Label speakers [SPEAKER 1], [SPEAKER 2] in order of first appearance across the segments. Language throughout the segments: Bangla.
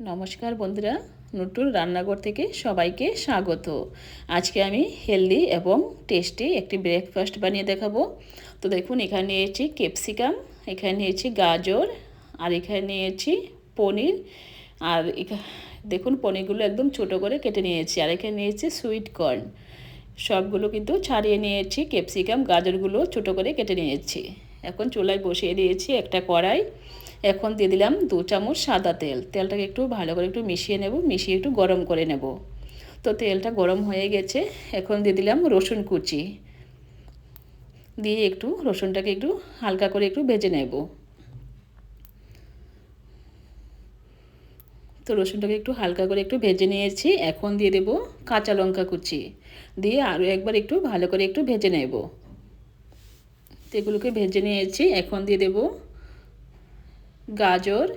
[SPEAKER 1] নমস্কার বন্ধুরা, নুটুর রান্নাঘর থেকে সবাইকে স্বাগত। আজকে আমি হেলদি এবং টেস্টি একটি ব্রেকফাস্ট বানিয়ে দেখাবো। তো দেখুন, এখানে নিয়েছি ক্যাপসিকাম এখানে নিয়েছি গাজর, আর এখানে নিয়েছি পনির। আর দেখুন, পনিরগুলো একদম ছোট করে কেটে নিয়েছি। আর এখানে নিয়েছি সুইট কর্ন সবগুলো কিন্তু ছাড়িয়ে নিয়েছি। ক্যাপসিকাম গাজরগুলো ছোট করে কেটে নিয়েছি। এখন চুলায় বসিয়ে দিয়েছি একটা কড়াই। এখন দিয়ে দিলাম দু চামচ সাদা তেল। তেলটাকে একটু ভালো করে একটু মিশিয়ে নেব, মিশিয়ে একটু গরম করে নেব। তো তেলটা গরম হয়ে গেছে, এখন দিয়ে দিলাম রসুন কুচি। দিয়ে একটু রসুনটাকে একটু হালকা করে একটু ভেজে নেব। তো রসুনটাকে একটু হালকা করে একটু ভেজে নিয়েছি, এখন দিয়ে দেব কাঁচা লঙ্কা কুচি। দিয়ে আরও একবার একটু ভালো করে একটু ভেজে নেব। তো এগুলোকে ভেজে নিয়েছি, এখন দিয়ে দেবো গাজর,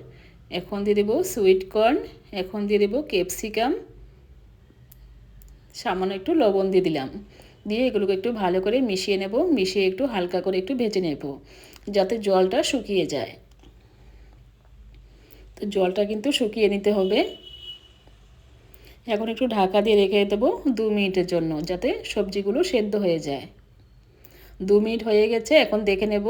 [SPEAKER 1] এখন দিয়ে দেবো সুইট কর্ন এখন দিয়ে দেবো ক্যাপসিকাম সামান্য একটু লবণ দিয়ে দিলাম। দিয়ে এগুলোকে একটু ভালো করে মিশিয়ে নেব, মিশিয়ে একটু হালকা করে একটু ভেজে নেব, যাতে জলটা শুকিয়ে যায়। তো জলটা কিন্তু শুকিয়ে নিতে হবে। এখন একটু ঢাকা দিয়ে রেখে দেবো দু মিনিটের জন্য, যাতে সবজিগুলো সেদ্ধ হয়ে যায়। দু মিনিট হয়ে গেছে, এখন দেখে নেব।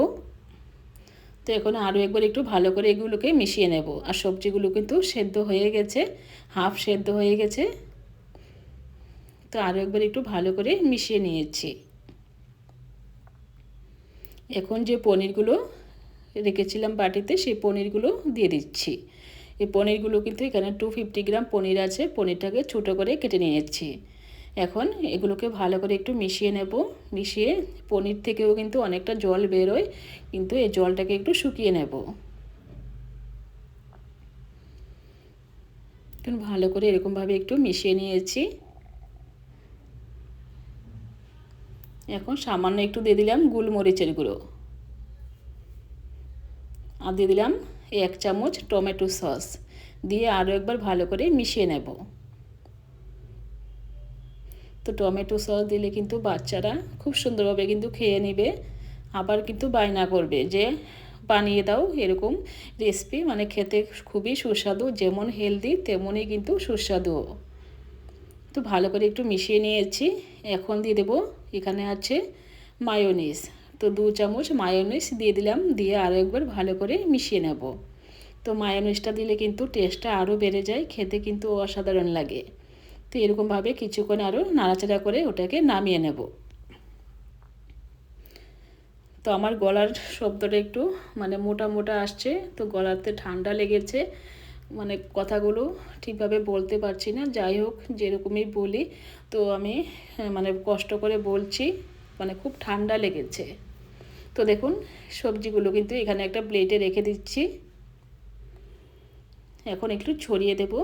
[SPEAKER 1] তো এখন আরও একবার একটু ভালো করে এগুলোকে মিশিয়ে নেব। আর সবজিগুলো কিন্তু সেদ্ধ হয়ে গেছে, হাফ সেদ্ধ হয়ে গেছে। তো আরও একবার একটু ভালো করে মিশিয়ে নিয়েছি। এখন যে পনিরগুলো রেখেছিলাম বাটিতে, সেই পনিরগুলো দিয়ে দিচ্ছি। এই পনিরগুলো কিন্তু এখানে টু ফিফটি গ্রাম পনির আছে, পনিরটাকে ছোটো করে কেটে নিয়েছি। এখন এগুলোকে ভালো করে একটু মিশিয়ে নেব। মিশিয়ে পনির থেকেও কিন্তু অনেকটা জল বেরোয়, কিন্তু এই জলটাকে একটু শুকিয়ে নেব। এখন ভালো করে এরকমভাবে একটু মিশিয়ে নিয়েছি। এখন সামান্য একটু দিয়ে দিলাম গুলমরিচের গুঁড়ো। আর দিয়ে দিলাম এক চামচ টমেটো সস। দিয়ে আরও একবার ভালো করে মিশিয়ে নেব। তো টমেটো সস দিলে কিন্তু বাচ্চারা খুব সুন্দরভাবে কিন্তু খেয়ে নেবে। আবার কিন্তু বায়না করবে যে, বানিয়ে দাও এরকম রেসিপি মানে খেতে খুবই সুস্বাদু, যেমন হেলদি তেমনই কিন্তু সুস্বাদু। তো ভালো করে একটু মিশিয়ে নিয়েছি। এখন দিয়ে দেবো, এখানে আছে মায়োনিস তো দু চামচ মায়োনিস দিয়ে দিলাম, দিয়ে আরও একবার ভালো করে মিশিয়ে নেব। তো মায়োনিসটা দিলে কিন্তু টেস্টটা আরও বেড়ে যায়, খেতে কিন্তু অসাধারণ লাগে। তো এরকমভাবে কিছুক্ষণ আরও নাড়াচাড়া করে ওটাকে নামিয়ে নেব। তো আমার গলার শব্দটা একটু মানে মোটা মোটা আসছে, তো গলাতে ঠান্ডা লেগেছে। মানে কথাগুলো ঠিকভাবে বলতে পারছি না, যাই হোক যেরকমই বলি, তো আমি মানে কষ্ট করে বলছি মানে খুব ঠান্ডা লেগেছে। তো দেখুন, সবজিগুলো কিন্তু এখানে একটা প্লেটে রেখে দিচ্ছি। এখন একটু ছড়িয়ে দেবো।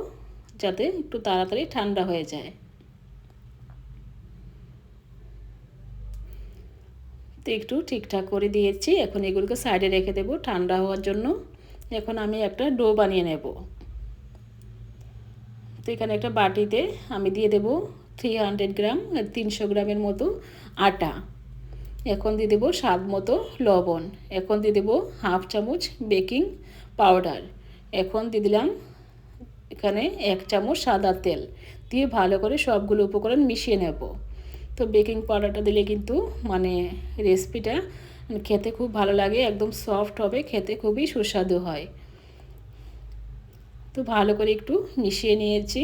[SPEAKER 1] যাতে একটু তাড়াতাড়ি ঠান্ডা হয়ে যায়। তো একটু ঠিকঠাক করে দিয়েছি। এখন এগুলোকে সাইডে রেখে দেবো ঠান্ডা হওয়ার জন্য। এখন আমি একটা ডো বানিয়ে নেব। তো এখানে একটা বাটিতে আমি দিয়ে দেবো থ্রি হান্ড্রেড গ্রাম, তিনশো গ্রামের মতো আটা। এখন দিয়ে দেবো স্বাদ মতো লবণ। এখন দিয়ে দেবো হাফ চামচ বেকিং পাউডার এখন দিয়ে দিলাম এখানে এক চামচ সাদা তেল দিয়ে ভালো করে সবগুলো উপকরণ মিশিয়ে নেব। তো বেকিং পাউডারটা দিলে কিন্তু মানে রেসিপিটা খেতে খুব ভালো লাগে, একদম সফট হবে, খেতে খুবই সুস্বাদু হয়। তো ভালো করে একটু মিশিয়ে নিয়েছি।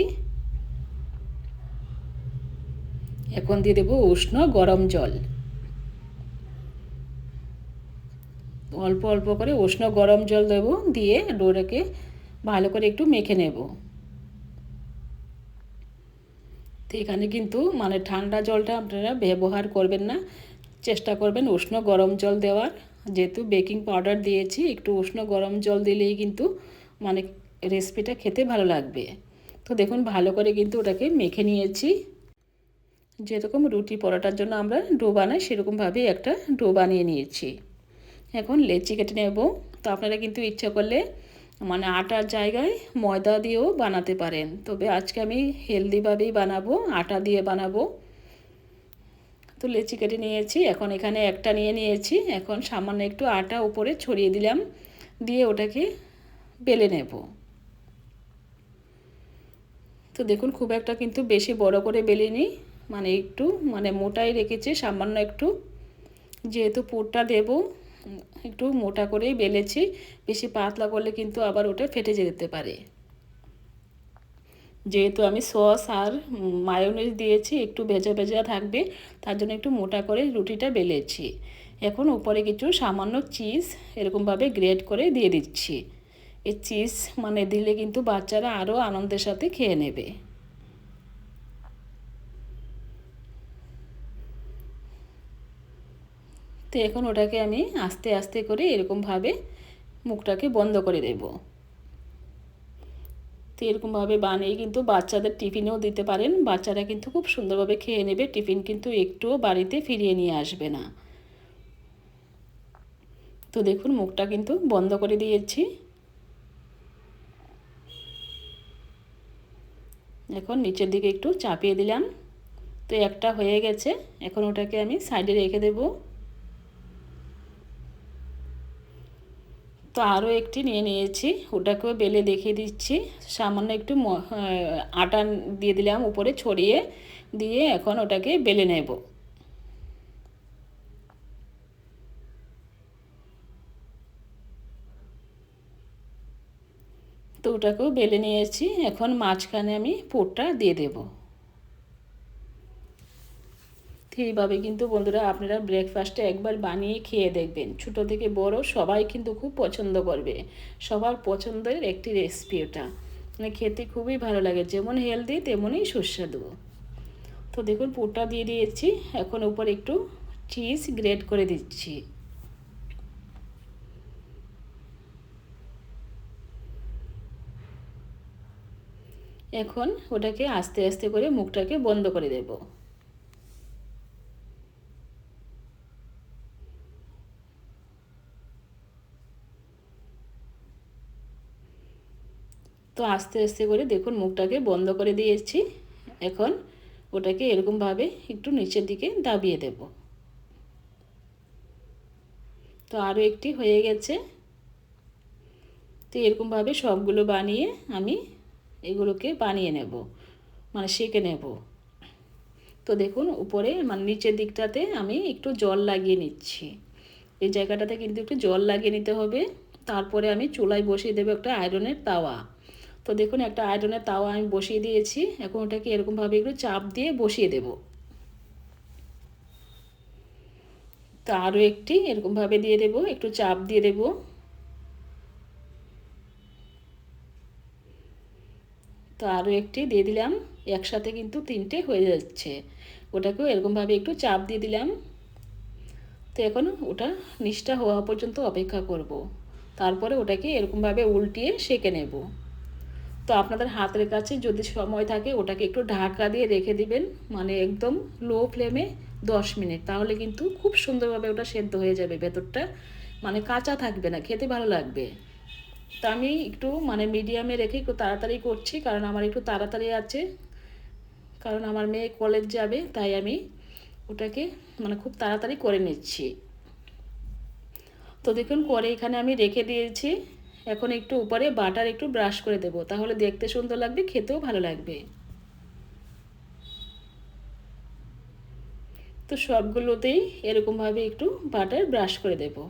[SPEAKER 1] এখন দিয়ে দেবো উষ্ণ গরম জল। অল্প অল্প করে উষ্ণ গরম জল দেবো দিয়ে ডোটাকে ভালো করে একটু মেখে নেব। তো এখানে কিন্তু মানে ঠান্ডা জলটা আপনারা ব্যবহার করবেন না, চেষ্টা করবেন উষ্ণ গরম জল দেওয়ার। যেহেতু বেকিং পাউডার দিয়েছি, একটু উষ্ণ গরম জল দিলেই কিন্তু মানে রেসিপিটা খেতে ভালো লাগবে। তো দেখুন, ভালো করে কিন্তু ওটাকে মেখে নিয়েছি। যেরকম রুটি পরোটার জন্য আমরা ডো বানাই, সেরকমভাবে একটা ডো বানিয়ে নিয়েছি। এখন লেচি কেটে নেব। তো আপনারা কিন্তু ইচ্ছা করলে মানে আটার জায়গায় ময়দা দিয়েও বানাতে পারেন। তবে আজকে আমি হেলদিভাবেই বানাবো, আটা দিয়ে বানাবো। তো লেচি কেটে নিয়েছি, এখন এখানে একটা নিয়ে নিয়েছি। এখন সামান্য একটু আটা উপরে ছড়িয়ে দিলাম, দিয়ে ওটাকে বেলে নেব। তো দেখুন, খুব একটা কিন্তু বেশি বড় করে বেলে বেলিনি মানে একটু মানে মোটাই রেখেছি, সামান্য একটু। যেহেতু পুরটা দেব একটু মোটা করেই বেলেছি। বেশি পাতলা করলে কিন্তু আবার ওটা ফেটে যেতে পারে। যেহেতু আমি সস আর মায়োনিজ দিয়েছি, একটু ভেজা ভেজা থাকবে, তার জন্য একটু মোটা করে রুটিটা বেলেছি। এখন উপরে কিছু সামান্য চিজ এরকমভাবে গ্রেট করে দিয়ে দিচ্ছি। এই চিজ মানে দিলে কিন্তু বাচ্চারা আরও আনন্দের সাথে খেয়ে নেবে। তো এখন ওটাকে আমি আস্তে আস্তে করে এরকমভাবে মুখটাকে বন্ধ করে দেব। তো এরকমভাবে বানিয়ে কিন্তু বাচ্চাদের টিফিনেও দিতে পারেন। বাচ্চারা কিন্তু খুব সুন্দরভাবে খেয়ে নেবে। টিফিন কিন্তু একটুও বাড়িতে ফিরিয়ে নিয়ে আসবে না। তো দেখুন, মুখটা কিন্তু বন্ধ করে দিয়েছি। এখন নিচের দিকে একটু চাপিয়ে দিলাম। তো একটা হয়ে গেছে। এখন ওটাকে আমি সাইডে রেখে দেব। তো আরও একটি নিয়ে নিয়েছি, ওটাকেও বেলে দেখিয়ে দিচ্ছি। সামান্য একটু আটা দিয়ে দিলাম উপরে ছড়িয়ে, দিয়ে এখন ওটাকে বেলে নেব। তো ওটাকেও বেলে নিয়েছি, এখন মাঝখানে আমি পুরটা দিয়ে দেব। এইভাবে কিন্তু বন্ধুরা আপনারা ব্রেকফাস্টে একবার বানিয়ে খেয়ে দেখবেন। ছোটো থেকে বড় সবাই কিন্তু খুব পছন্দ করবে। সবার পছন্দের একটি রেসিপি ওটা। মানে খেতে খুবই ভালো লাগে, যেমন হেলদি তেমনই সুস্বাদু। তো দেখুন, পুরটা দিয়ে দিয়েছি। এখন উপর একটু চিজ গ্রেট করে দিচ্ছি। এখন ওটাকে আস্তে আস্তে করে মুখটাকে বন্ধ করে দেব। তো আস্তে আস্তে করে দেখুন মুখটাকে বন্ধ করে দিয়েছি। এখন ওটাকে এরকমভাবে একটু নিচের দিকে দাবিয়ে দেব। তো আরও একটি হয়ে গেছে। তো এরকমভাবে সবগুলো বানিয়ে আমি এগুলোকে বানিয়ে নেব মানে সেঁকে নেব। তো দেখুন উপরে মানে নিচের দিকটাতে আমি একটু জল লাগিয়ে নিচ্ছি। এই জায়গাটাতে কিন্তু একটু জল লাগিয়ে নিতে হবে। তারপরে আমি চুলায় বসিয়ে দেবো একটা আয়রনের তাওয়া। তো দেখুন, একটা আয়রনের তাওয়া আমি বসিয়ে দিয়েছি। এখন ওটাকে এরকমভাবে একটু চাপ দিয়ে বসিয়ে দেব। তো আরও একটি এরকমভাবে দিয়ে দেবো, একটু চাপ দিয়ে দেবো। তো আরও একটি দিয়ে দিলাম, একসাথে কিন্তু তিনটে হয়ে যাচ্ছে। ওটাকেও এরকমভাবে একটু চাপ দিয়ে দিলাম। তো এখন ওটা নিষ্ঠা হওয়া পর্যন্ত অপেক্ষা করব। তারপরে ওটাকে এরকমভাবে উল্টিয়ে সেঁকে নেব। তো আপনাদের হাতের কাছে যদি সময় থাকে ওটাকে একটু ঢাকা দিয়ে রেখে দিবেন মানে একদম লো ফ্লেমে দশ মিনিট। তাহলে কিন্তু খুব সুন্দরভাবে ওটা সেদ্ধ হয়ে যাবে ভেতরটা। মানে কাঁচা থাকবে না, খেতে ভালো লাগবে। তো আমি একটু মানে মিডিয়ামে রেখে একটু তাড়াতাড়ি করছি, কারণ আমার একটু তাড়াতাড়ি আছে। কারণ আমার মেয়ে কলেজ যাবে, তাই আমি ওটাকে মানে খুব তাড়াতাড়ি করে নিচ্ছি। তো দেখুন, করে এখানে আমি রেখে দিয়েছি। এখন একটু উপরে বাটার একটু ব্রাশ করে দেব, তাহলে দেখতে সুন্দর লাগবে, খেতেও ভালো লাগবে। তো সবগুলোতেই এরকমভাবে একটু বাটার ব্রাশ করে দেবো।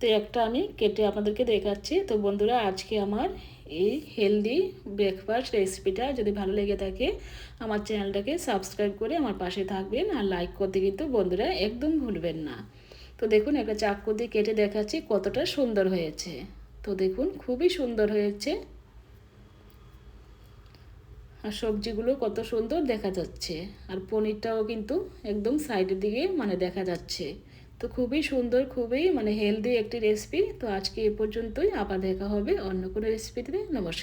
[SPEAKER 1] তো একটা আমি কেটে আপনাদেরকে দেখাচ্ছি। তো বন্ধুরা, আজকে আমার এই হেলদি ব্রেকফাস্ট রেসিপিটা যদি ভালো লেগে থাকে, আমার চ্যানেলটাকে সাবস্ক্রাইব করে আমার পাশে থাকবেন আর লাইক করতে কিন্তু বন্ধুরা একদম ভুলবেন না। তো দেখুন, একটা চাকু দিয়ে কেটে দেখাচ্ছি কতটা সুন্দর হয়েছে। তো দেখুন, খুবই সুন্দর হয়েছে। আর সবজিগুলো কত সুন্দর দেখা যাচ্ছে। আর পনিরটাও কিন্তু একদম সাইডের দিকে মানে দেখা যাচ্ছে। তো খুবই সুন্দর, খুবই মানে হেলদি একটি রেসিপি তো আজকে এ পর্যন্তই। আবার দেখা হবে অন্য কোনো রেসিপিতে নমস্কার।